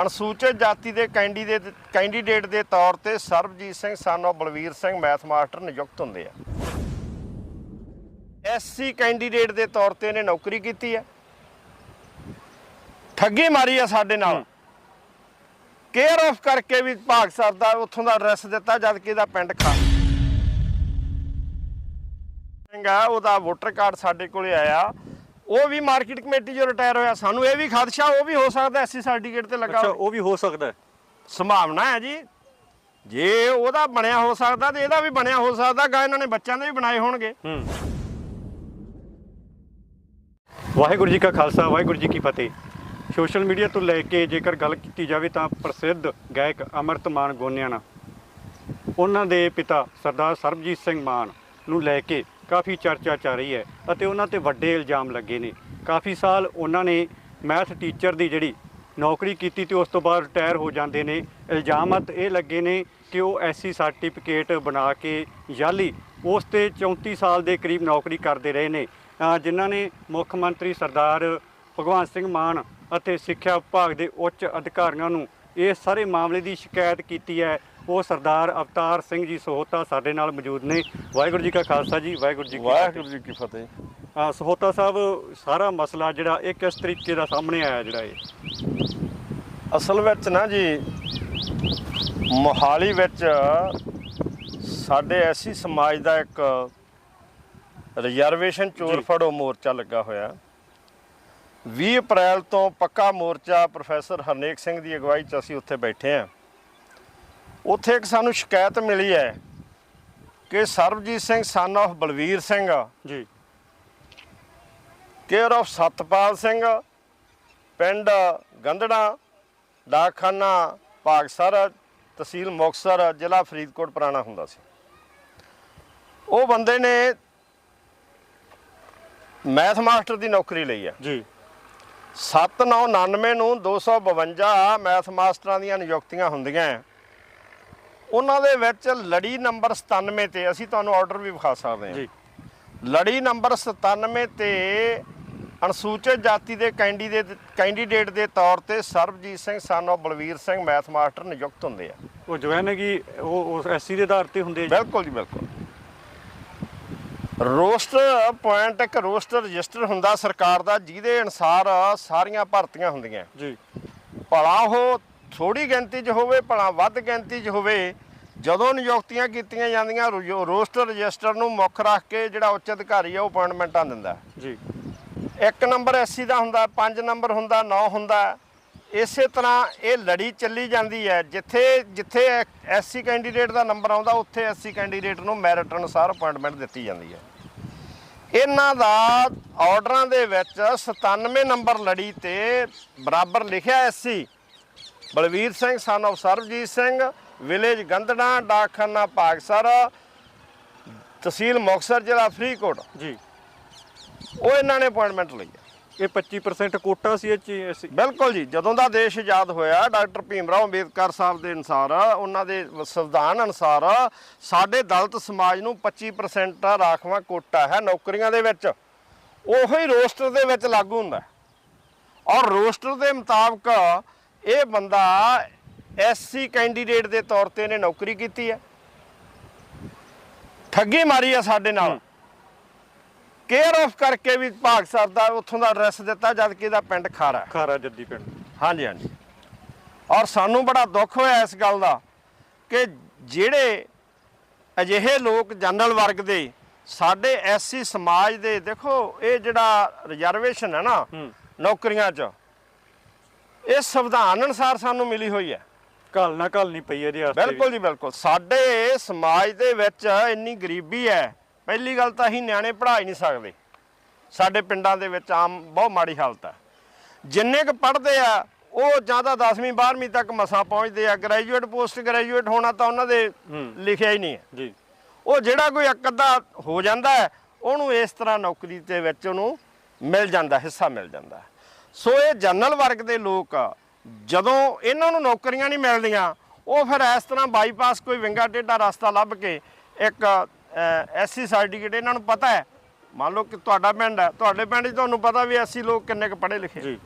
ਅਨੁਸੂਚਿਤ ਜਾਤੀ ਦੇ ਕੈਂਡੀਡੇਟ ਕੈਂਡੀਡੇਟ ਦੇ ਤੌਰ ਤੇ ਸਰਬਜੀਤ ਸਿੰਘ ਸਾਨੋ ਬਲਵੀਰ ਸਿੰਘ ਮੈਥ ਮਾਸਟਰ ਨਿਯੁਕਤ ਹੁੰਦੇ ਆ। ਐਸਸੀ ਕੈਂਡੀਡੇਟ ਦੇ ਤੌਰ ਤੇ ਇਹਨੇ ਨੌਕਰੀ ਕੀਤੀ ਹੈ ਠੱਗੀ ਮਾਰੀ ਆ ਸਾਡੇ ਨਾਲ। ਕੇਅਰ ਆਫ ਕਰਕੇ ਵੀ ਭਾਗ ਸਰ ਦਾ ਉੱਥੋਂ ਦਾ ਐਡਰੈਸ ਦਿੱਤਾ ਜਦ ਕਿ ਇਹਦਾ ਪਿੰਡ ਖਾ ਹੈਗਾ ਉਹਦਾ ਵੋਟਰ ਕਾਰਡ ਸਾਡੇ ਕੋਲੇ ਆਇਆ। ਉਹ ਵੀ ਮਾਰਕੀਟ ਕਮੇਟੀ ਚੋਂ ਰਿਟਾਇਰ ਹੋਇਆ ਸਾਨੂੰ ਇਹ ਵੀ ਖਦਸ਼ਾ ਉਹ ਵੀ ਹੋ ਸਕਦਾ ਐਸਸੀ ਸਰਟੀਫਿਕੇਟ ਤੇ ਲੱਗਾ ਅੱਛਾ। ਉਹ ਵੀ ਹੋ ਸਕਦਾ ਸੰਭਾਵਨਾ ਹੈ ਜੀ। ਜੇ ਉਹਦਾ ਬਣਿਆ ਹੋ ਸਕਦਾ ਤੇ ਇਹਦਾ ਵੀ ਬਣਿਆ ਹੋ ਸਕਦਾ ਗਾ ਇਹਨਾਂ ਨੇ ਬੱਚਿਆਂ ਦੇ ਵੀ ਬਣਾਏ ਹੋਣਗੇ। ਹੂੰ। ਵਾਹਿਗੁਰੂ ਜੀ ਕਾ ਖਾਲਸਾ ਵਾਹਿਗੁਰੂ ਜੀ ਕੀ ਫਤਿਹ। ਸੋਸ਼ਲ ਮੀਡੀਆ ਤੋਂ ਲੈ ਕੇ ਜੇਕਰ ਗੱਲ ਕੀਤੀ ਜਾਵੇ ਤਾਂ ਪ੍ਰਸਿੱਧ ਗਾਇਕ ਅਮਰਤਮਾਨ ਗੋਨਿਆਣਾ। ਉਹਨਾਂ ਦੇ ਪਿਤਾ ਸਰਦਾਰ ਸਰਬਜੀਤ ਸਿੰਘ ਮਾਨ ਨੂੰ ਲੈ ਕੇ ਕਾਫੀ ਚਰਚਾ ਚੱਲ ਰਹੀ ਹੈ ਅਤੇ ਉਹਨਾਂ ਤੇ ਵੱਡੇ ਇਲਜ਼ਾਮ ਲੱਗੇ ਨੇ। ਕਾਫੀ ਸਾਲ ਉਹਨਾਂ ਨੇ ਮੈਥ ਟੀਚਰ ਦੀ ਜਿਹੜੀ ਨੌਕਰੀ ਕੀਤੀ ਤੇ ਉਸ ਤੋਂ ਬਾਅਦ ਰਿਟਾਇਰ ਹੋ ਜਾਂਦੇ ਨੇ। ਇਲਜ਼ਾਮਤ ਇਹ ਲੱਗੇ ਨੇ ਕਿ ਉਹ ਐਸਸੀ ਸਰਟੀਫਿਕੇਟ ਬਣਾ ਕੇ ਯਾਲੀ ਉਸ ਤੇ 34 ਸਾਲ ਦੇ ਕਰੀਬ ਨੌਕਰੀ ਕਰਦੇ ਰਹੇ ਨੇ। ਜਿਨ੍ਹਾਂ ਨੇ ਮੁੱਖ ਮੰਤਰੀ ਸਰਦਾਰ ਭਗਵੰਤ ਸਿੰਘ ਮਾਨ ਅਤੇ ਸਿੱਖਿਆ ਵਿਭਾਗ ਦੇ ਉੱਚ ਅਧਿਕਾਰੀਆਂ ਨੂੰ ਇਹ ਸਾਰੇ ਮਾਮਲੇ ਦੀ ਸ਼ਿਕਾਇਤ ਕੀਤੀ ਹੈ ਉਹ ਸਰਦਾਰ ਅਵਤਾਰ ਸਿੰਘ ਜੀ ਸੋਹਤਾ ਸਾਡੇ ਨਾਲ ਮੌਜੂਦ ਨੇ। ਵਾਹਿਗੁਰੂ ਜੀ ਕਾ ਖਾਲਸਾ ਜੀ ਵਾਹਿਗੁਰੂ ਜੀ ਕੀ ਫਤਿਹ। ਵਾਹਿਗੁਰੂ ਜੀ ਕੀ ਫਤਿਹ। ਅਹ ਸੋਹਤਾ ਸਾਹਿਬ ਸਾਰਾ ਮਸਲਾ ਜਿਹੜਾ ਇਹ ਕਿਸ ਤਰੀਕੇ ਦਾ ਸਾਹਮਣੇ ਆਇਆ ਜਿਹੜਾ ਇਹ? ਅਸਲ ਵਿੱਚ ਨਾ ਜੀ ਮੋਹਾਲੀ ਵਿੱਚ ਸਾਡੇ ਐਸੀ ਸਮਾਜ ਦਾ ਇੱਕ ਰਿਜ਼ਰਵੇਸ਼ਨ ਚੋਰ ਜੀ। ਫੜੋ ਮੋਰਚਾ ਲੱਗਾ ਹੋਇਆ। 20 ਅਪ੍ਰੈਲ ਤੋਂ ਪੱਕਾ ਮੋਰਚਾ ਪ੍ਰੋਫੈਸਰ ਹਰਨੇਕ ਸਿੰਘ ਦੀ ਅਗਵਾਈ 'ਚ ਅਸੀਂ ਉੱਥੇ ਬੈਠੇ ਹਾਂ। ਉੱਥੇ ਇੱਕ ਸਾਨੂੰ ਸ਼ਿਕਾਇਤ ਮਿਲੀ ਹੈ ਕਿ Sarabjit Singh son of Balvir Singh ji. Care of Satpal Singh ਪਿੰਡ ਗੰਧੜਾ ਡਾਕਖਾਨਾ ਭਾਗਸਰ ਤਹਿਸੀਲ ਮੁਕਤਸਰ ਜ਼ਿਲ੍ਹਾ ਫਰੀਦਕੋਟ ਪੁਰਾਣਾ ਹੁੰਦਾ ਸੀ। ਉਹ ਬੰਦੇ ਨੇ ਮੈਥ ਮਾਸਟਰ ਦੀ ਨੌਕਰੀ ਲਈ ਹੈ। ਜੀ। 7999 ਨੂੰ 252 ਮੈਥ ਮਾਸਟਰਾਂ ਦੀਆਂ ਨਿਯੁਕਤੀਆਂ ਹੁੰਦੀਆਂ ਹੈ। ਉਹਨਾਂ ਦੇ ਵਿੱਚ ਲੜੀ ਨੰਬਰ 97 ਤੇ ਅਸੀਂ ਤੁਹਾਨੂੰ ਆਰਡਰ ਵੀ ਵਿਖਾ ਸਕਦੇ ਹਾਂ। ਜੀ। ਲੜੀ ਨੰਬਰ 97 ਤੇ ਅਨੁਸੂਚਿਤ ਜਾਤੀ ਦੇ ਕੈਂਡੀਡੇਟ ਕੈਂਡੀਡੇਟ ਦੇ ਤੌਰ ਤੇ ਸਰਬਜੀਤ ਸਿੰਘ ਸਾਨੋ ਬਲਵੀਰ ਸਿੰਘ ਮੈਥ ਮਾਸਟਰ ਨਿਯੁਕਤ ਹੁੰਦੇ ਆ। ਉਹ ਜੋ ਹੈ ਨਾ ਕਿ ਉਹ ਉਸ ਐਸਸੀ ਦੇ ਆਧਾਰ ਤੇ ਹੁੰਦੇ ਆ ਬਿਲਕੁਲ ਜੀ ਬਿਲਕੁਲ। ਰੋਸਟਰ ਪੁਆਇੰਟ ਇੱਕ ਰੋਸਟਰ ਰਜਿਸਟਰ ਹੁੰਦਾ ਸਰਕਾਰ ਦਾ ਜਿਹਦੇ ਅਨੁਸਾਰ ਸਾਰੀਆਂ ਭਰਤੀਆਂ ਹੁੰਦੀਆਂ। ਜੀ। ਭਲਾ ਉਹ ਥੋੜੀ ਗਿਣਤੀ 'ਚ ਹੋਵੇ ਭਲਾ ਵੱਧ ਗਿਣਤੀ 'ਚ ਹੋਵੇ ਜਦੋਂ ਨਿਯੁਕਤੀਆਂ ਕੀਤੀਆਂ ਜਾਂਦੀਆਂ ਰੋਸਟਰ ਰਜਿਸਟਰ ਨੂੰ ਮੁੱਖ ਰੱਖ ਕੇ ਜਿਹੜਾ ਉੱਚ ਅਧਿਕਾਰੀ ਆ ਉਹ ਅਪਾਇੰਟਮੈਂਟਾਂ ਦਿੰਦਾ। ਜੀ। ਇੱਕ ਨੰਬਰ ਐਸਸੀ ਦਾ ਹੁੰਦਾ ਪੰਜ ਨੰਬਰ ਹੁੰਦਾ 9 ਹੁੰਦਾ। ਇਸੇ ਤਰ੍ਹਾਂ ਇਹ ਲੜੀ ਚੱਲੀ ਜਾਂਦੀ ਹੈ ਜਿੱਥੇ ਜਿੱਥੇ ਐਸਸੀ ਕੈਂਡੀਡੇਟ ਦਾ ਨੰਬਰ ਆਉਂਦਾ ਉੱਥੇ ਐਸਸੀ ਕੈਂਡੀਡੇਟ ਨੂੰ ਮੈਰਿਟ ਅਨੁਸਾਰ ਅਪਾਇੰਟਮੈਂਟ ਦਿੱਤੀ ਜਾਂਦੀ ਹੈ। ਇਹਨਾਂ ਦਾ ਆਰਡਰਾਂ ਦੇ ਵਿੱਚ 97 ਨੰਬਰ ਲੜੀ ਤੇ ਬਰਾਬਰ ਲਿਖਿਆ SC Balvir Singh son of Sarabjit Singh village Gandhara ਡਾਕਖਾਨਾ Bhagsar ਤਹਿਸੀਲ ਮੁਕਤਸਰ ਜ਼ਿਲ੍ਹਾ ਫਰੀਦਕੋਟ। ਜੀ। ਉਹ ਇਹਨਾਂ ਨੇ ਅਪਾਇੰਟਮੈਂਟ ਲਈ ਹੈ ਇਹ 25% ਕੋਟਾ ਸੀ ਇਹ 'ਚ ਐਸਸੀ ਬਿਲਕੁਲ ਜੀ ਜਦੋਂ ਦਾ ਦੇਸ਼ ਆਜ਼ਾਦ ਹੋਇਆ ਡਾਕਟਰ ਭੀਮ ਰਾਓ ਅੰਬੇਦਕਰ ਸਾਹਿਬ ਦੇ ਅਨੁਸਾਰ ਉਹਨਾਂ ਦੇ ਸੰਵਿਧਾਨ ਅਨੁਸਾਰ ਸਾਡੇ ਦਲਿਤ ਸਮਾਜ ਨੂੰ 25% ਰਾਖਵਾਂ ਕੋਟਾ ਹੈ ਨੌਕਰੀਆਂ ਦੇ ਵਿੱਚ। ਉਹੋ ਰੋਸਟਰ ਦੇ ਵਿੱਚ ਲਾਗੂ ਹੁੰਦਾ। ਔਰ ਰੋਸਟਰ ਦੇ ਮੁਤਾਬਕ ਇਹ ਬੰਦਾ ਐਸਸੀ ਕੈਂਡੀਡੇਟ ਦੇ ਤੌਰ ਤੇ ਇਹਨੇ ਨੌਕਰੀ ਕੀਤੀ ਹੈ। ਠੱਗੀ ਮਾਰੀ ਆ ਸਾਡੇ ਨਾਲ। ਕੇਅਰ ਆਫ ਕਰਕੇ ਵੀ ਭਾਗ ਸਰ ਦਾ ਉੱਥੋਂ ਦਾ ਐਡਰੈਸ ਦਿੱਤਾ ਜਦ ਕਿ ਇਹਦਾ ਪਿੰਡ ਖਾਰਾ। ਖਾਰਾ ਜੱਦੀ ਪਿੰਡ। ਹਾਂਜੀ ਹਾਂਜੀ। ਔਰ ਸਾਨੂੰ ਬੜਾ ਦੁੱਖ ਹੋਇਆ ਇਸ ਗੱਲ ਦਾ ਕਿ ਜਿਹੜੇ ਅਜਿਹੇ ਲੋਕ ਜਨਰਲ ਵਰਗ ਦੇ ਸਾਡੇ ਐਸਸੀ ਸਮਾਜ ਦੇ ਦੇਖੋ ਇਹ ਜਿਹੜਾ ਰਿਜ਼ਰਵੇਸ਼ਨ ਹੈ ਨਾ ਨੌਕਰੀਆਂ 'ਚ ਇਹ ਸੰਵਿਧਾਨ ਅਨੁਸਾਰ ਸਾਨੂੰ ਮਿਲੀ ਹੋਈ ਹੈ। ਘਲ ਨਾ ਘਲ ਨਹੀਂ ਪਈ ਇਹਦੇ ਵਾਸਤੇ। ਬਿਲਕੁਲ ਜੀ ਬਿਲਕੁਲ। ਸਾਡੇ ਸਮਾਜ ਦੇ ਵਿੱਚ ਇੰਨੀ ਗਰੀਬੀ ਹੈ ਪਹਿਲੀ ਗੱਲ ਤਾਂ ਅਸੀਂ ਨਿਆਣੇ ਪੜ੍ਹਾ ਹੀ ਨਹੀਂ ਸਕਦੇ। ਸਾਡੇ ਪਿੰਡਾਂ ਦੇ ਵਿੱਚ ਆਮ ਬਹੁਤ ਮਾੜੀ ਹਾਲਤ ਹੈ। ਜਿੰਨੇ ਕੁ ਪੜ੍ਹਦੇ ਆ ਉਹ ਜਾਂ ਤਾਂ 10ਵੀਂ 12ਵੀਂ ਤੱਕ ਮਸਾਂ ਪਹੁੰਚਦੇ ਆ। ਗ੍ਰੈਜੂਏਟ ਪੋਸਟ ਗ੍ਰੈਜੂਏਟ ਹੋਣਾ ਤਾਂ ਉਹਨਾਂ ਦੇ ਲਿਖਿਆ ਹੀ ਨਹੀਂ ਹੈ। ਜੀ। ਉਹ ਜਿਹੜਾ ਕੋਈ ਇੱਕ ਅੱਧਾ ਹੋ ਜਾਂਦਾ ਉਹਨੂੰ ਇਸ ਤਰ੍ਹਾਂ ਨੌਕਰੀ ਦੇ ਵਿੱਚ ਉਹਨੂੰ ਮਿਲ ਜਾਂਦਾ ਹਿੱਸਾ ਮਿਲ ਜਾਂਦਾ। ਸੋ ਇਹ ਜਨਰਲ ਵਰਗ ਦੇ ਲੋਕ ਜਦੋਂ ਇਹਨਾਂ ਨੂੰ ਨੌਕਰੀਆਂ ਨਹੀਂ ਮਿਲਦੀਆਂ ਉਹ ਫਿਰ ਇਸ ਤਰ੍ਹਾਂ ਬਾਈਪਾਸ ਕੋਈ ਵਿੰਗਾ ਟੇਢਾ ਰਸਤਾ ਲੱਭ ਕੇ ਇੱਕ ਐਸਸੀ ਸਰਟੀਫਿਕੇਟ ਇਹਨਾਂ ਨੂੰ ਪਤਾ ਹੈ। ਮੰਨ ਲਓ ਕਿ ਤੁਹਾਡਾ ਪਿੰਡ ਹੈ ਤੁਹਾਡੇ ਪਿੰਡ 'ਚ ਤੁਹਾਨੂੰ ਪਤਾ ਵੀ ਐਸੀ ਲੋਕ ਕਿੰਨੇ ਕੁ ਪੜ੍ਹੇ ਲਿਖੇ ਜੀ।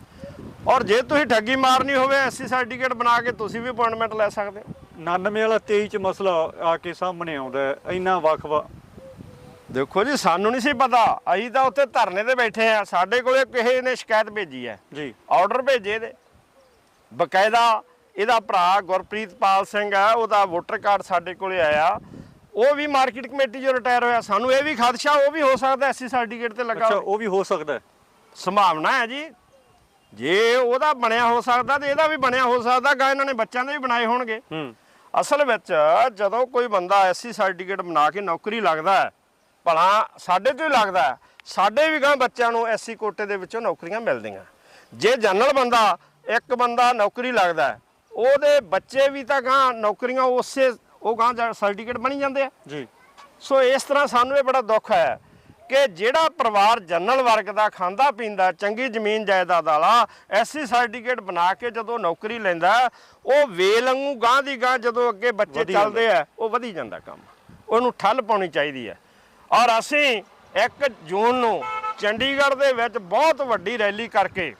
ਔਰ ਜੇ ਤੁਸੀਂ ਠੱਗੀ ਮਾਰਨੀ ਹੋਵੇ ਐਸਸੀ ਸਰਟੀਫਿਕੇਟ ਬਣਾ ਕੇ ਤੁਸੀਂ ਵੀ ਅਪਾਇੰਟਮੈਂਟ ਲੈ ਸਕਦੇ ਹੋ। 99 ਵਾਲਾ 23 ਚ ਮਸਲਾ ਆ ਕੇ ਸਾਹਮਣੇ ਆਉਂਦਾ ਹੈ ਇੰਨਾ ਵਕਵਾ ਦੇਖੋ ਜੀ ਸਾਨੂੰ ਨਹੀਂ ਸੀ ਪਤਾ। ਅਸੀਂ ਤਾਂ ਉੱਥੇ ਧਰਨੇ ਤੇ ਬੈਠੇ ਆ ਸਾਡੇ ਕੋਲੇ ਕਿਸੇ ਨੇ ਸ਼ਿਕਾਇਤ ਭੇਜੀ ਹੈ। ਜੀ। ਆਰਡਰ ਭੇਜੇ ਦੇ ਬਕਾਇਦਾ ਇਹਦਾ ਭਰਾ ਗੁਰਪ੍ਰੀਤ ਪਾਲ ਸਿੰਘ ਹੈ ਉਹਦਾ ਵੋਟਰ ਕਾਰਡ ਸਾਡੇ ਕੋਲੇ ਆਇਆ। ਉਹ ਵੀ ਮਾਰਕੀਟ ਕਮੇਟੀ 'ਚੋਂ ਰਿਟਾਇਰ ਹੋਇਆ। ਸਾਨੂੰ ਇਹ ਵੀ ਖਦਸ਼ਾ ਉਹ ਵੀ ਹੋ ਸਕਦਾ ਐਸਸੀ ਸਰਟੀਫਿਕੇਟ ਤੇ ਲੱਗਾ ਅੱਛਾ। ਉਹ ਵੀ ਹੋ ਸਕਦਾ ਸੰਭਾਵਨਾ ਹੈ ਜੀ। ਜੇ ਉਹਦਾ ਬਣਿਆ ਹੋ ਸਕਦਾ ਤੇ ਇਹਦਾ ਵੀ ਬਣਿਆ ਹੋ ਸਕਦਾ। ਗਾ ਇਹਨਾਂ ਨੇ ਬੱਚਿਆਂ ਦੇ ਵੀ ਬਣਾਏ ਹੋਣਗੇ। ਹੂੰ। ਅਸਲ ਵਿੱਚ ਜਦੋਂ ਕੋਈ ਬੰਦਾ ਐਸਸੀ ਸਰਟੀਫਿਕੇਟ ਬਣਾ ਕੇ ਨੌਕਰੀ ਲੱਗਦਾ ਹੈ ਭਲਾ ਸਾਡੇ ਤੋਂ ਹੀ ਲੱਗਦਾ ਸਾਡੇ ਵੀ ਗਾਂ ਬੱਚਿਆਂ ਨੂੰ ਐਸਸੀ ਕੋਟੇ ਦੇ ਵਿੱਚੋਂ ਨੌਕਰੀਆਂ ਮਿਲਦੀਆਂ। ਜੇ ਜਨਰਲ ਬੰਦਾ ਇੱਕ ਬੰਦਾ ਨੌਕਰੀ ਲੱਗਦਾ ਉਹਦੇ ਬੱਚੇ ਵੀ ਤਾਂ ਗਾਂ ਨੌਕਰੀਆਂ ਉਸੇ ਉਹ ਗਾਂ ਸਰਟੀਫਿਕੇਟ ਬਣੀ ਜਾਂਦੇ ਆ। ਜੀ। ਸੋ ਇਸ ਤਰ੍ਹਾਂ ਸਾਨੂੰ ਇਹ ਬੜਾ ਦੁੱਖ ਹੈ ਕਿ ਜਿਹੜਾ ਪਰਿਵਾਰ ਜਨਰਲ ਵਰਗ ਦਾ ਖਾਂਦਾ ਪੀਂਦਾ ਚੰਗੀ ਜ਼ਮੀਨ ਜਾਇਦਾਦ ਵਾਲਾ ਐਸਸੀ ਸਰਟੀਫਿਕੇਟ ਬਣਾ ਕੇ ਜਦੋਂ ਨੌਕਰੀ ਲੈਂਦਾ ਉਹ ਵੇਲ ਵਾਂਗੂ ਗਾਂ ਦੀ ਗਾਂ ਜਦੋਂ ਅੱਗੇ ਬੱਚੇ ਚੱਲਦੇ ਆ ਉਹ ਵਧੀ ਜਾਂਦਾ ਕੰਮ। ਉਹਨੂੰ ਠੱਲ ਪਾਉਣੀ ਚਾਹੀਦੀ ਹੈ। ਔਰ ਅਸੀਂ 1 ਜੂਨ ਨੂੰ ਚੰਡੀਗੜ੍ਹ ਦੇ ਵਿੱਚ ਬਹੁਤ ਵੱਡੀ ਰੈਲੀ ਕਰਕੇ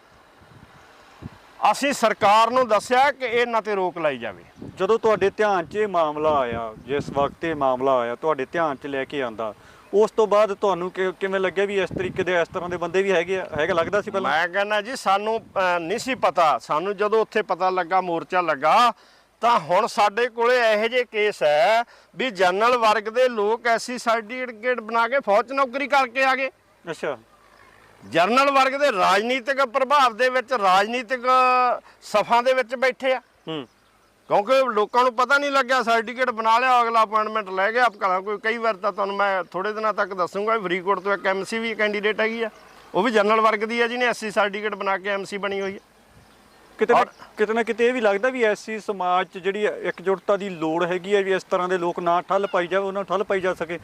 ਅਸੀਂ ਸਰਕਾਰ ਨੂੰ ਦੱਸਿਆ ਕਿ ਇਹਨਾਂ ਤੇ ਰੋਕ ਲਾਈ ਜਾਵੇ। ਜਦੋਂ ਤੁਹਾਡੇ ਧਿਆਨ 'ਚ ਇਹ ਮਾਮਲਾ ਆਇਆ ਜਿਸ ਵਕਤ ਇਹ ਮਾਮਲਾ ਆਇਆ ਤੁਹਾਡੇ ਧਿਆਨ 'ਚ ਲੈ ਕੇ ਆਂਦਾ ਉਸ ਤੋਂ ਬਾਅਦ ਤੁਹਾਨੂੰ ਕਿਵੇਂ ਲੱਗਿਆ ਵੀ ਇਸ ਤਰੀਕੇ ਦੇ ਇਸ ਤਰ੍ਹਾਂ ਦੇ ਬੰਦੇ ਵੀ ਹੈਗੇ ਆ? ਹੈਗਾ ਲੱਗਦਾ ਸੀ ਪਹਿਲਾਂ? ਮੈਂ ਕਹਿੰਦਾ ਜੀ ਸਾਨੂੰ ਨਹੀਂ ਸੀ ਪਤਾ। ਸਾਨੂੰ ਜਦੋਂ ਉੱਥੇ ਪਤਾ ਲੱਗਾ ਮੋਰਚਾ ਲੱਗਾ ਤਾਂ ਹੁਣ ਸਾਡੇ ਕੋਲੇ ਇਹੋ ਜਿਹੇ ਕੇਸ ਹੈ ਵੀ ਜਨਰਲ ਵਰਗ ਦੇ ਲੋਕ ਐਸੀ ਸਰਟੀਫਿਕੇਟ ਬਣਾ ਕੇ ਫੌਜ ਨੌਕਰੀ ਕਰਕੇ ਆ ਗਏ। ਅੱਛਾ। ਜਨਰਲ ਵਰਗ ਦੇ ਰਾਜਨੀਤਿਕ ਪ੍ਰਭਾਵ ਦੇ ਵਿੱਚ ਰਾਜਨੀਤਿਕ ਸਫਾਂ ਦੇ ਵਿੱਚ ਬੈਠੇ ਆ। ਹੂੰ। ਕਿਉਂਕਿ ਲੋਕਾਂ ਨੂੰ ਪਤਾ ਨਹੀਂ ਲੱਗਿਆ ਸਰਟੀਫਿਕੇਟ ਬਣਾ ਲਿਆ ਅਗਲਾ ਅਪਾਇੰਟਮੈਂਟ ਲੈ ਗਿਆ। ਭਲਾ ਕੋਈ ਕਈ ਵਾਰ ਤਾਂ ਤੁਹਾਨੂੰ ਮੈਂ ਥੋੜੇ ਦਿਨਾਂ ਤੱਕ ਦੱਸੂਗਾ ਫਰੀਦਕੋਟ ਤੋਂ ਇੱਕ ਐਮਸੀ ਵੀ ਕੈਂਡੀਡੇਟ ਹੈਗੀ ਆ। ਉਹ ਵੀ ਜਨਰਲ ਵਰਗ ਦੀ ਹੈ ਜਿਹਨੇ ਐਸਸੀ ਸਰਟੀਫਿਕੇਟ ਬਣਾ ਕੇ ਐਮਸੀ ਬਣੀ ਹੋਈ ਹੈ ਕਿਤੇ ਨਾ ਕਿਤੇ ਨਾ ਕਿਤੇ ਇਹ ਵੀ ਲੱਗਦਾ ਵੀ ਐਸੀ ਸਮਾਜ 'ਚ ਜਿਹੜੀ ਇਕਜੁੱਟਤਾ ਦੀ ਲੋੜ ਹੈਗੀ ਹੈ ਵੀ ਇਸ ਤਰ੍ਹਾਂ ਦੇ ਲੋਕ ਨਾ ਠੱਲ ਪਾਈ ਜਾਵੇ ਉਹਨਾਂ ਨੂੰ ਠੱਲ ਪਾਈ ਜਾ ਸਕੇ।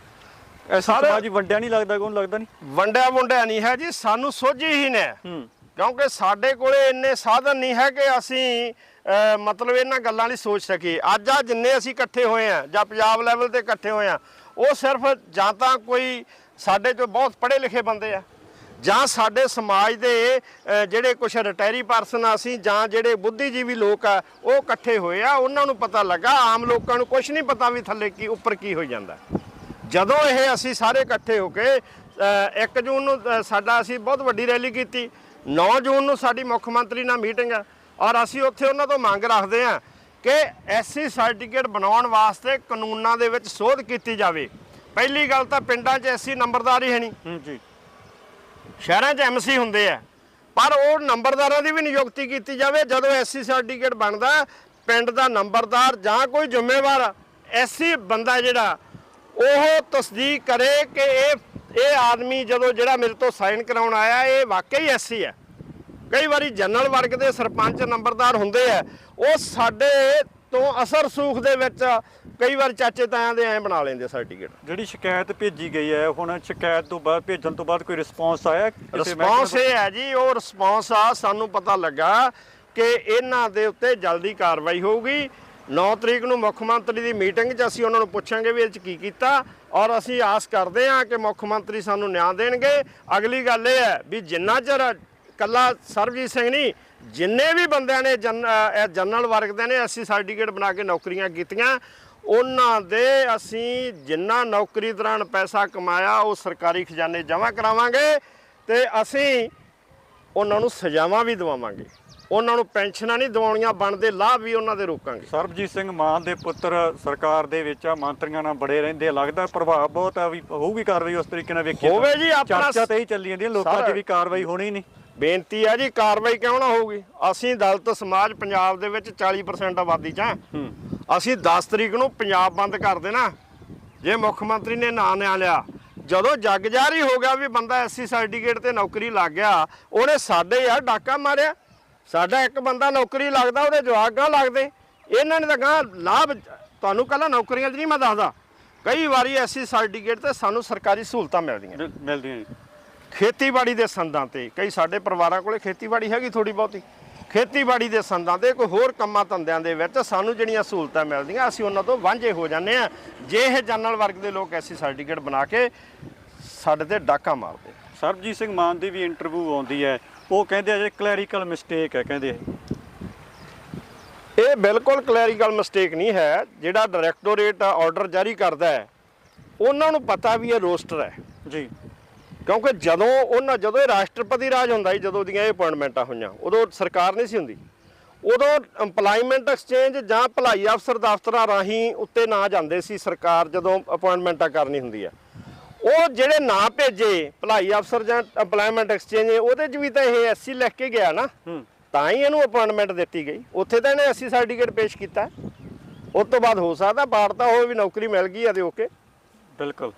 ਐਸਾ ਸਮਾਜ ਵੰਡਿਆ ਨਹੀਂ ਲੱਗਦਾ ਕੋਈ ਲੱਗਦਾ ਨਹੀਂ? ਵੰਡਿਆ ਵੁੰਡਿਆ ਨਹੀਂ ਹੈ ਜੀ ਸਾਨੂੰ ਸੋਝੀ ਹੀ ਨੇ। ਕਿਉਂਕਿ ਸਾਡੇ ਕੋਲੇ ਇੰਨੇ ਸਾਧਨ ਨਹੀਂ ਹੈ ਕਿ ਅਸੀਂ ਮਤਲਬ ਇਹਨਾਂ ਗੱਲਾਂ ਲਈ ਸੋਚ ਸਕੀਏ। ਅੱਜ ਆ ਜਿੰਨੇ ਅਸੀਂ ਇਕੱਠੇ ਹੋਏ ਆ ਜਾਂ ਪੰਜਾਬ ਲੈਵਲ ਤੇ ਇਕੱਠੇ ਹੋਏ ਆ ਉਹ ਸਿਰਫ ਜਾਂ ਤਾਂ ਕੋਈ ਸਾਡੇ ਚੋਂ ਬਹੁਤ ਪੜ੍ਹੇ ਲਿਖੇ ਬੰਦੇ ਆ। ਜਾਂ ਸਾਡੇ ਸਮਾਜ ਦੇ ਜਿਹੜੇ ਕੁਝ ਰਿਟਾਇਰੀ ਪਰਸਨ ਆ ਅਸੀਂ, ਜਾਂ ਜਿਹੜੇ ਬੁੱਧੀਜੀਵੀ ਲੋਕ ਆ, ਉਹ ਇਕੱਠੇ ਹੋਏ ਆ, ਉਹਨਾਂ ਨੂੰ ਪਤਾ ਲੱਗਾ, ਆਮ ਲੋਕਾਂ ਨੂੰ ਕੁਝ ਨਹੀਂ ਪਤਾ ਵੀ ਥੱਲੇ ਕੀ, ਉੱਪਰ ਕੀ ਹੋਈ ਜਾਂਦਾ। ਜਦੋਂ ਇਹ ਅਸੀਂ ਸਾਰੇ ਇਕੱਠੇ ਹੋ ਕੇ 1 ਜੂਨ ਨੂੰ ਸਾਡਾ ਅਸੀਂ ਬਹੁਤ ਵੱਡੀ ਰੈਲੀ ਕੀਤੀ। 9 ਜੂਨ ਨੂੰ ਸਾਡੀ ਮੁੱਖ ਮੰਤਰੀ ਨਾਲ ਮੀਟਿੰਗ ਹੈ ਔਰ ਅਸੀਂ ਉੱਥੇ ਉਹਨਾਂ ਤੋਂ ਮੰਗ ਰੱਖਦੇ ਹਾਂ ਕਿ ਐਸਸੀ ਸਰਟੀਫਿਕੇਟ ਬਣਾਉਣ ਵਾਸਤੇ ਕਾਨੂੰਨਾਂ ਦੇ ਵਿੱਚ ਸੋਧ ਕੀਤੀ ਜਾਵੇ। ਪਹਿਲੀ ਗੱਲ ਤਾਂ ਪਿੰਡਾਂ 'ਚ ਐਸਸੀ ਨੰਬਰਦਾਰ ਹੀ ਹੈ ਨਹੀਂ। ਜੀ। ਸ਼ਹਿਰਾਂ 'ਚ ਐਮਸੀ ਹੁੰਦੇ ਆ। ਪਰ ਉਹ ਨੰਬਰਦਾਰਾਂ ਦੀ ਵੀ ਨਿਯੁਕਤੀ ਕੀਤੀ ਜਾਵੇ, ਜਦੋਂ ਐਸਸੀ ਸਰਟੀਫਿਕੇਟ ਬਣਦਾ, ਪਿੰਡ ਦਾ ਨੰਬਰਦਾਰ ਜਾਂ ਕੋਈ ਜ਼ਿੰਮੇਵਾਰ ਐਸਸੀ ਬੰਦਾ ਜਿਹੜਾ, ਉਹ ਤਸਦੀਕ ਕਰੇ ਕਿ ਇਹ ਇਹ ਆਦਮੀ ਜਦੋਂ ਜਿਹੜਾ ਮੇਰੇ ਤੋਂ ਸਾਈਨ ਕਰਾਉਣ ਆਇਆ, ਇਹ ਵਾਕਈ ਐਸਸੀ ਹੈ ਕਈ ਵਾਰੀ ਜਨਰਲ ਵਰਗ ਦੇ ਸਰਪੰਚ ਨੰਬਰਦਾਰ ਹੁੰਦੇ ਆ। ਉਹ ਸਾਡੇ ਤੋਂ ਅਸਰ ਸੂਖ ਦੇ ਵਿੱਚ ਕਈ ਵਾਰ ਚਾਚੇ ਤਾਇਆਂ ਦੇ ਐਂ ਬਣਾ ਲੈਂਦੇ ਸਰਟੀਫਿਕੇਟ ਜਿਹੜੀ ਸ਼ਿਕਾਇਤ ਭੇਜੀ ਗਈ ਹੈ ਹੁਣ ਸ਼ਿਕਾਇਤ ਤੋਂ ਬਾਅਦ ਭੇਜਣ ਤੋਂ ਬਾਅਦ ਕੋਈ ਰਿਸਪੌਂਸ ਆਇਆ ਰਿਸਪੌਂਸ ਇਹ ਹੈ ਜੀ ਉਹ ਰਿਸਪੌਂਸ ਆ ਸਾਨੂੰ ਪਤਾ ਲੱਗਾ ਕਿ ਇਹਨਾਂ ਦੇ ਉੱਤੇ ਜਲਦੀ ਕਾਰਵਾਈ ਹੋਊਗੀ। 9 ਤਰੀਕ ਨੂੰ ਮੁੱਖ ਮੰਤਰੀ ਦੀ ਮੀਟਿੰਗ 'ਚ ਅਸੀਂ ਉਹਨਾਂ ਨੂੰ ਪੁੱਛਾਂਗੇ ਵੀ ਇਹ 'ਚ ਕੀ ਕੀਤਾ ਔਰ ਅਸੀਂ ਆਸ ਕਰਦੇ ਹਾਂ ਕਿ ਮੁੱਖ ਮੰਤਰੀ ਸਾਨੂੰ ਨਿਆਂ ਦੇਣਗੇ। ਅਗਲੀ ਗੱਲ ਇਹ ਹੈ ਵੀ ਜਿੰਨਾ ਚਿਰ ਕੱਲਾ ਸਰਬਜੀਤ ਸਿੰਘ ਨਹੀਂ ਜਿੰਨੇ ਵੀ ਬੰਦਿਆਂ ਨੇ ਜਨ- ਅਹ ਇਹ ਜਨਰਲ ਵਰਗ ਦੇ ਨੇ ਅਸੀਂ ਸਰਟੀਫਿਕੇਟ ਬਣਾ ਕੇ ਨੌਕਰੀਆਂ ਕੀਤੀਆਂ। ਉਹਨਾਂ ਦੇ ਅਸੀਂ ਜਿੰਨਾ ਨੌਕਰੀ ਦੌਰਾਨ ਪੈਸਾ ਕਮਾਇਆ ਉਹ ਸਰਕਾਰੀ ਖਜ਼ਾਨੇ ਜਮ੍ਹਾਂ ਕਰਾਵਾਂਗੇ ਤੇ ਅਸੀਂ ਉਹਨਾਂ ਨੂੰ ਸਜ਼ਾਵਾਂ ਵੀ ਦਿਵਾਵਾਂਗੇ। ਉਹਨਾਂ ਨੂੰ ਪੈਨਸ਼ਨਾਂ ਨਹੀਂ ਦਿਵਾਉਣੀਆਂ ਬਣਦੇ ਲਾਭ ਵੀ ਉਹਨਾਂ ਦੇ ਰੋਕਾਂਗੇ। ਸਰਬਜੀਤ ਸਿੰਘ ਮਾਨ ਦੇ ਪੁੱਤਰ ਸਰਕਾਰ ਦੇ ਵਿੱਚ ਆ ਮੰਤਰੀਆਂ ਨਾਲ ਬੜੇ ਰਹਿੰਦੇ ਲੱਗਦਾ ਪ੍ਰਭਾਵ ਬਹੁਤ ਆ ਵੀ ਹੋਊਗੀ ਕਾਰਵਾਈ ਉਸ ਤਰੀਕੇ ਨਾਲ ਵੇਖੀ ਹੋਵੇ ਜੀ, ਆਪਣਾ ਚਰਚਾ ਤੇ ਹੀ ਚੱਲੀ ਜਾਂਦੀ ਲੋਕਾਂ 'ਚ ਵੀ ਕਾਰਵਾਈ ਹੋਣੀ ਨਹੀਂ। ਬੇਨਤੀ ਹੈ ਜੀ ਕਾਰਵਾਈ ਕਿਉਂ ਨਾ ਹੋਊਗੀ? ਅਸੀਂ ਦਲਿਤ ਸਮਾਜ ਪੰਜਾਬ ਦੇ ਵਿੱਚ 40% ਆਬਾਦੀ ਚ ਹਾਂ। ਅਸੀਂ 10 ਤਰੀਕ ਨੂੰ ਪੰਜਾਬ ਬੰਦ ਕਰ ਦੇਣਾ। ਜੇ ਮੁੱਖ ਮੰਤਰੀ ਨੇ ਨਾਂ ਨਿਆ ਲਿਆ ਜਦੋਂ ਜੱਗ ਜਾਰੀ ਹੋ ਗਿਆ ਵੀ ਬੰਦਾ ਐਸਸੀ ਸਰਟੀਫਿਕੇਟ ਤੇ ਨੌਕਰੀ ਲੱਗ ਗਿਆ ਉਹਨੇ ਸਾਡੇ ਯਾਰ ਡਾਕਾ ਮਾਰਿਆ। ਸਾਡਾ ਇੱਕ ਬੰਦਾ ਨੌਕਰੀ ਲੱਗਦਾ ਉਹਦੇ ਜਵਾਕ ਗਾਂ ਲੱਗਦੇ। ਇਹਨਾਂ ਨੇ ਤਾਂ ਗਾਂ ਲਾਭ ਤੁਹਾਨੂੰ ਕੱਲਾ ਨੌਕਰੀਆਂ 'ਚ ਨਹੀਂ ਮੈਂ ਦੱਸਦਾ। ਕਈ ਵਾਰੀ ਐਸਸੀ ਸਰਟੀਫਿਕੇਟ ਤੇ ਸਾਨੂੰ ਸਰਕਾਰੀ ਸਹੂਲਤਾਂ ਮਿਲਦੀਆਂ। ਮਿਲ- ਮਿਲਦੀਆਂ ਜੀ। ਖੇਤੀਬਾੜੀ ਦੇ ਸੰਦਾਂ ਤੇ। ਕਈ ਸਾਡੇ ਪਰਿਵਾਰਾਂ ਕੋਲੇ ਖੇਤੀਬਾੜੀ ਹੈਗੀ ਥੋੜੀ ਬਹੁਤੀ। ਖੇਤੀਬਾੜੀ ਦੇ ਸੰਦਾਂ ਤੇ ਕੋਈ ਹੋਰ ਕੰਮਾਂ ਧੰਦਿਆਂ ਦੇ ਵਿੱਚ ਸਾਨੂੰ ਜਿਹੜੀਆਂ ਸਹੂਲਤਾਂ ਮਿਲਦੀਆਂ ਅਸੀਂ ਉਹਨਾਂ ਤੋਂ ਵਾਂਝੇ ਹੋ ਜਾਂਦੇ ਆ ਜੇ ਇਹ ਜਨਰਲ ਵਰਗ ਦੇ ਲੋਕ ਐਸੀ ਸਰਟੀਫਿਕੇਟ ਬਣਾ ਕੇ ਸਾਡੇ ਤੇ ਡਾਕਾ ਮਾਰਦੇ। ਸਰਬਜੀਤ ਸਿੰਘ ਮਾਨ ਦੀ ਵੀ ਇੰਟਰਵਿਊ ਆਉਂਦੀ ਹੈ। ਉਹ ਕਹਿੰਦੇ ਆ ਜੇ ਕਲੈਰੀਕਲ ਮਿਸਟੇਕ ਹੈ ਕਹਿੰਦੇ ਇਹ। ਬਿਲਕੁਲ ਕਲੈਰੀਕਲ ਮਿਸਟੇਕ ਨਹੀਂ ਹੈ। ਜਿਹੜਾ ਡਾਇਰੈਕਟੋਰੇਟ ਆਰਡਰ ਜਾਰੀ ਕਰਦਾ ਹੈ ਉਹਨਾਂ ਨੂੰ ਪਤਾ ਵੀ ਇਹ ਰੋਸਟਰ ਹੈ। ਜੀ। ਕਿਉਂਕਿ ਜਦੋਂ ਉਹਨਾਂ ਜਦੋਂ ਇਹ ਰਾਸ਼ਟਰਪਤੀ ਰਾਜ ਹੁੰਦਾ ਸੀ ਜਦੋਂ ਦੀਆਂ ਇਹ ਅਪਾਇੰਟਮੈਂਟਾਂ ਹੋਈਆਂ ਉਦੋਂ ਸਰਕਾਰ ਨਹੀਂ ਸੀ ਹੁੰਦੀ। ਉਦੋਂ EMPLOYMENT ਐਕਸਚੇਂਜ ਜਾਂ ਭਲਾਈ ਅਫਸਰ ਦਫ਼ਤਰਾਂ ਰਾਹੀਂ ਉੱਤੇ ਨਾ ਜਾਂਦੇ ਸੀ ਸਰਕਾਰ ਜਦੋਂ ਅਪਾਇੰਟਮੈਂਟਾਂ ਕਰਨੀ ਹੁੰਦੀ ਆ। ਉਹ ਜਿਹੜੇ ਨਾਂ ਭੇਜੇ ਭਲਾਈ ਅਫਸਰ ਜਾਂ EMPLOYMENT ਐਕਸਚੇਂਜ ਉਹਦੇ 'ਚ ਵੀ ਤਾਂ ਇਹ ਐਸਸੀ ਲਿਖ ਕੇ ਗਿਆ ਨਾ। ਤਾਂ ਹੀ ਇਹਨੂੰ ਅਪਾਇੰਟਮੈਂਟ ਦਿੱਤੀ ਗਈ। ਉੱਥੇ ਤਾਂ ਇਹਨੇ ਐਸਸੀ ਸਰਟੀਫਿਕੇਟ ਪੇਸ਼ ਕੀਤਾ। ਉਸ ਤੋਂ ਬਾਅਦ ਹੋ ਸਕਦਾ ਬਾੜਤਾ ਹੋਵੇ ਵੀ ਨੌਕਰੀ ਮਿਲ ਗਈ ਆ ਤੇ ਓਕੇ। ਬਿਲਕੁਲ।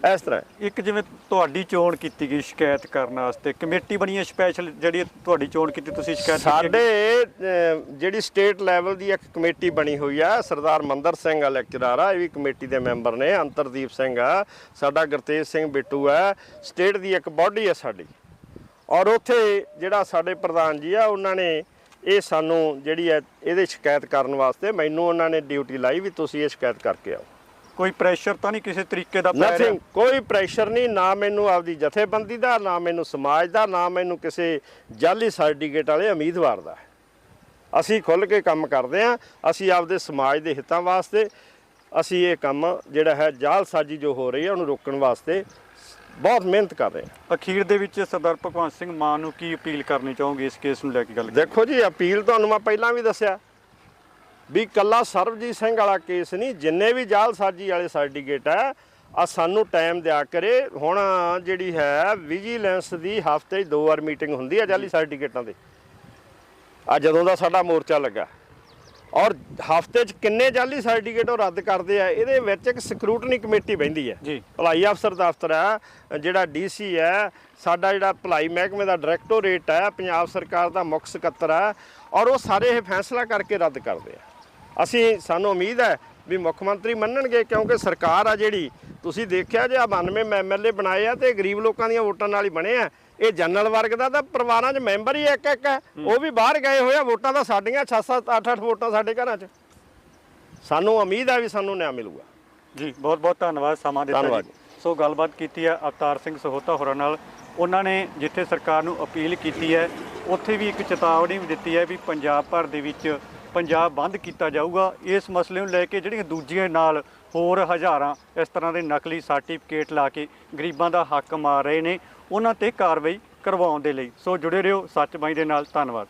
ਇਸ ਤਰ੍ਹਾਂ। ਇੱਕ ਜਿਵੇਂ ਤੁਹਾਡੀ ਚੋਣ ਕੀਤੀ ਗਈ ਸ਼ਿਕਾਇਤ ਕਰਨ ਵਾਸਤੇ ਕਮੇਟੀ ਬਣੀ ਹੈ ਸਪੈਸ਼ਲ ਜਿਹੜੀ ਤੁਹਾਡੀ ਚੋਣ ਕੀਤੀ ਤੁਸੀਂ ਸ਼ਿਕਾਇਤ ਸਾਡੇ ਜਿਹੜੀ ਸਟੇਟ ਲੈਵਲ ਦੀ ਇੱਕ ਕਮੇਟੀ ਬਣੀ ਹੋਈ ਆ ਸਰਦਾਰ ਮੰਦਰ ਸਿੰਘ ਆ ਲੈਕਚਰਰ ਆ ਇਹ ਵੀ ਕਮੇਟੀ ਦੇ ਮੈਂਬਰ ਨੇ ਅੰਤਰਦੀਪ ਸਿੰਘ ਆ ਸਾਡਾ ਗੁਰਤੇਜ ਸਿੰਘ ਬਿੱਟੂ ਆ ਸਟੇਟ ਦੀ ਇੱਕ ਬਾਡੀ ਆ ਸਾਡੀ ਔਰ ਉੱਥੇ ਜਿਹੜਾ ਸਾਡੇ ਪ੍ਰਧਾਨ ਜੀ ਆ ਉਹਨਾਂ ਨੇ ਇਹ ਸਾਨੂੰ ਜਿਹੜੀ ਹੈ ਇਹਦੇ ਸ਼ਿਕਾਇਤ ਕਰਨ ਵਾਸਤੇ ਮੈਨੂੰ ਉਹਨਾਂ ਨੇ ਡਿਊਟੀ ਲਾਈ ਵੀ ਤੁਸੀਂ ਇਹ ਸ਼ਿਕਾਇਤ ਕਰਕੇ ਆਓ ਕੋਈ ਪ੍ਰੈਸ਼ਰ ਤਾਂ ਨਹੀਂ ਕਿਸੇ ਤਰੀਕੇ ਦਾ ਪੈ ਰਿਹਾ? ਨਥਿੰਗ ਕੋਈ ਪ੍ਰੈਸ਼ਰ ਨਹੀਂ ਨਾ ਮੈਨੂੰ ਆਪਦੀ ਜਥੇਬੰਦੀ ਦਾ ਨਾ ਮੈਨੂੰ ਸਮਾਜ ਦਾ ਨਾ ਮੈਨੂੰ ਕਿਸੇ ਜਾਲੀ ਸਰਟੀਫਿਕੇਟ ਵਾਲੇ ਉਮੀਦਵਾਰ ਦਾ। ਅਸੀਂ ਖੁੱਲ ਕੇ ਕੰਮ ਕਰਦੇ ਹਾਂ ਅਸੀਂ ਆਪਦੇ ਸਮਾਜ ਦੇ ਹਿੱਤਾਂ ਵਾਸਤੇ ਅਸੀਂ ਇਹ ਕੰਮ ਜਿਹੜਾ ਹੈ ਜਾਲਸਾਜੀ ਜੋ ਹੋ ਰਹੀ ਹੈ ਉਹਨੂੰ ਰੋਕਣ ਵਾਸਤੇ ਬਹੁਤ ਮਿਹਨਤ ਕਰ ਰਹੇ ਹਾਂ। ਅਖੀਰ ਦੇ ਵਿੱਚ ਸਰਦਾਰ ਭਗਵੰਤ ਸਿੰਘ ਮਾਨ ਨੂੰ ਕੀ ਅਪੀਲ ਕਰਨੀ ਚਾਹੋਗੇ ਇਸ ਕੇਸ ਨੂੰ ਲੈ ਕੇ ਗੱਲ ਦੇਖੋ ਜੀ ਅਪੀਲ ਤੁਹਾਨੂੰ ਮੈਂ ਪਹਿਲਾਂ ਵੀ ਦੱਸਿਆ ਵੀ ਕੱਲਾ ਸਰਬਜੀਤ ਸਿੰਘ ਵਾਲਾ ਕੇਸ ਨਹੀਂ ਜਿੰਨੇ ਵੀ ਜਾਲਸਾਜੀ ਵਾਲੇ ਸਰਟੀਫਿਕੇਟ ਹੈ ਆ ਸਾਨੂੰ ਟਾਈਮ ਦਿਆ ਕਰੇ। ਹੁਣ ਜਿਹੜੀ ਹੈ ਵਿਜੀਲੈਂਸ ਦੀ ਹਫ਼ਤੇ 'ਚ ਦੋ ਵਾਰ ਮੀਟਿੰਗ ਹੁੰਦੀ ਹੈ ਜਾਲੀ ਸਰਟੀਫਿਕੇਟਾਂ ਦੇ ਆ ਜਦੋਂ ਦਾ ਸਾਡਾ ਮੋਰਚਾ ਲੱਗਾ। ਔਰ ਹਫ਼ਤੇ 'ਚ ਕਿੰਨੇ ਜਾਲੀ ਸਰਟੀਫਿਕੇਟ ਉਹ ਰੱਦ ਕਰਦੇ ਆ ਇਹਦੇ ਵਿੱਚ ਇੱਕ ਸਕਰੂਟਨੀ ਕਮੇਟੀ ਬਹਿੰਦੀ ਹੈ। ਜੀ। ਭਲਾਈ ਅਫਸਰ ਦਫ਼ਤਰ ਹੈ ਜਿਹੜਾ ਡੀਸੀ ਹੈ ਸਾਡਾ ਜਿਹੜਾ ਭਲਾਈ ਮਹਿਕਮੇ ਦਾ ਡਾਇਰੈਕਟੋਰੇਟ ਹੈ ਪੰਜਾਬ ਸਰਕਾਰ ਦਾ ਮੁੱਖ ਸਕੱਤਰ ਹੈ ਔਰ ਉਹ ਸਾਰੇ ਇਹ ਫੈਸਲਾ ਕਰਕੇ ਰੱਦ ਕਰਦੇ ਆ। ਅਸੀਂ ਸਾਨੂੰ ਉਮੀਦ ਹੈ ਵੀ ਮੁੱਖ ਮੰਤਰੀ ਮੰਨਣਗੇ ਕਿਉਂਕਿ ਸਰਕਾਰ ਆ ਜਿਹੜੀ ਤੁਸੀਂ ਦੇਖਿਆ ਜੇ ਆ 92 ਐਮਐਲਏ ਬਣਾਏ ਆ ਤੇ ਗਰੀਬ ਲੋਕਾਂ ਦੀਆਂ ਵੋਟਾਂ ਨਾਲ ਹੀ ਬਣੇ ਆ। ਇਹ ਜਨਰਲ ਵਰਗ ਦਾ ਤਾਂ ਪਰਿਵਾਰਾਂ 'ਚ ਮੈਂਬਰ ਹੀ ਇੱਕ ਇੱਕ ਹੈ। ਉਹ ਵੀ ਬਾਹਰ ਗਏ ਹੋਏ ਆ ਵੋਟਾਂ ਤਾਂ ਸਾਡੀਆਂ 6-7 8-8 ਵੋਟਾਂ ਸਾਡੇ ਘਰਾਂ 'ਚ। ਸਾਨੂੰ ਉਮੀਦ ਹੈ ਵੀ ਸਾਨੂੰ ਨਿਆਂ ਮਿਲੂਗਾ। ਜੀ ਬਹੁਤ ਬਹੁਤ ਧੰਨਵਾਦ ਸਮਾਂ ਦਿੱਤਾ ਧੰਨਵਾਦ ਜੀ। ਸੋ ਗੱਲਬਾਤ ਕੀਤੀ ਹੈ ਅਵਤਾਰ ਸਿੰਘ ਸਹੋਤਾ ਹੋਰਾਂ ਨਾਲ। ਉਹਨਾਂ ਨੇ ਜਿੱਥੇ ਸਰਕਾਰ ਨੂੰ ਅਪੀਲ ਕੀਤੀ ਹੈ ਉੱਥੇ ਵੀ ਇੱਕ ਚੇਤਾਵਨੀ ਵੀ ਦਿੱਤੀ ਹੈ ਵੀ ਪੰਜਾਬ ਭਰ ਦੇ ਵਿੱਚ ਪੰਜਾਬ ਬੰਦ ਕੀਤਾ ਜਾਊਗਾ। ਇਸ ਮਸਲੇ ਨੂੰ ਲੈ ਕੇ ਜਿਹੜੀਆਂ ਦੂਜੀਆਂ ਨਾਲ ਹੋਰ ਹਜ਼ਾਰਾਂ ਇਸ ਤਰ੍ਹਾਂ ਦੇ ਨਕਲੀ ਸਰਟੀਫਿਕੇਟ ਲਾ ਕੇ ਗਰੀਬਾਂ ਦਾ ਹੱਕ ਮਾਰ ਰਹੇ ਨੇ, ਉਹਨਾਂ ਤੇ ਕਾਰਵਾਈ ਕਰਵਾਉਣ ਦੇ ਲਈ। ਸੋ ਜੁੜੇ ਰਹੋ ਸੱਚ ਬਾਈ ਦੇ ਨਾਲ। ਧੰਨਵਾਦ।